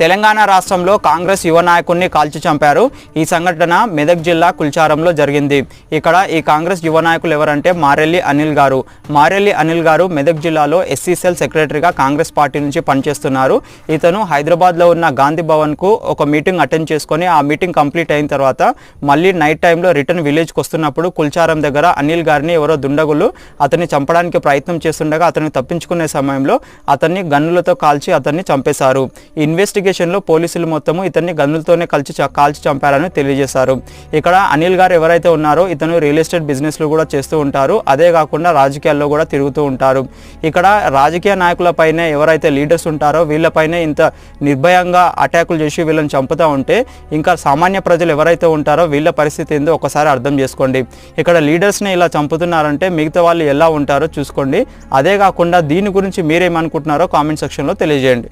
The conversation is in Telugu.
తెలంగాణ రాష్ట్రంలో కాంగ్రెస్ యువ నాయకుడిని కాల్చి చంపారు. ఈ సంఘటన మెదక్ జిల్లా కుల్చారంలో జరిగింది. ఇక్కడ ఈ కాంగ్రెస్ యువ నాయకులు ఎవరంటే మారెల్లి అనిల్ గారు. మారెల్లి అనిల్ గారు మెదక్ జిల్లాలో ఎస్సీసీఎల్ సెక్రటరీగా కాంగ్రెస్ పార్టీ నుంచి పనిచేస్తున్నారు. ఇతను హైదరాబాద్లో ఉన్న గాంధీ భవన్కు ఒక మీటింగ్ అటెండ్ చేసుకొని ఆ మీటింగ్ కంప్లీట్ అయిన తర్వాత మళ్ళీ నైట్ టైంలో రిటర్న్ విలేజ్కి వస్తున్నప్పుడు కుల్చారం దగ్గర అనిల్ గారిని ఎవరో దుండగులు అతన్ని చంపడానికి ప్రయత్నం చేస్తుండగా అతన్ని తప్పించుకునే సమయంలో అతన్ని గన్నులతో కాల్చి అతన్ని చంపేశారు. ఇన్వెస్టిగేషన్ ఇన్వెస్టిగేషన్లో పోలీసులు మొత్తము ఇతన్ని గన్నులతోనే కలిసి చ- కాల్చి చంపారని తెలియజేశారు. ఇక్కడ అనిల్ గారు ఎవరైతే ఉన్నారో ఇతను రియల్ ఎస్టేట్ బిజినెస్లు కూడా చేస్తూ ఉంటారు. అదే కాకుండా రాజకీయాల్లో కూడా తిరుగుతూ ఉంటారు. ఇక్కడ రాజకీయ నాయకులపైనే ఎవరైతే లీడర్స్ ఉంటారో వీళ్ళపైనే ఇంత నిర్భయంగా అటాకులు చేసి వీళ్ళని చంపుతూ ఉంటే ఇంకా సామాన్య ప్రజలు ఎవరైతే ఉంటారో వీళ్ళ పరిస్థితి ఏందో ఒకసారి అర్థం చేసుకోండి. ఇక్కడ లీడర్స్ని ఇలా చంపుతున్నారంటే మిగతా వాళ్ళు ఎలా ఉంటారో చూసుకోండి. అదే కాకుండా దీని గురించి మీరేమనుకుంటున్నారో కామెంట్ సెక్షన్లో తెలియజేయండి.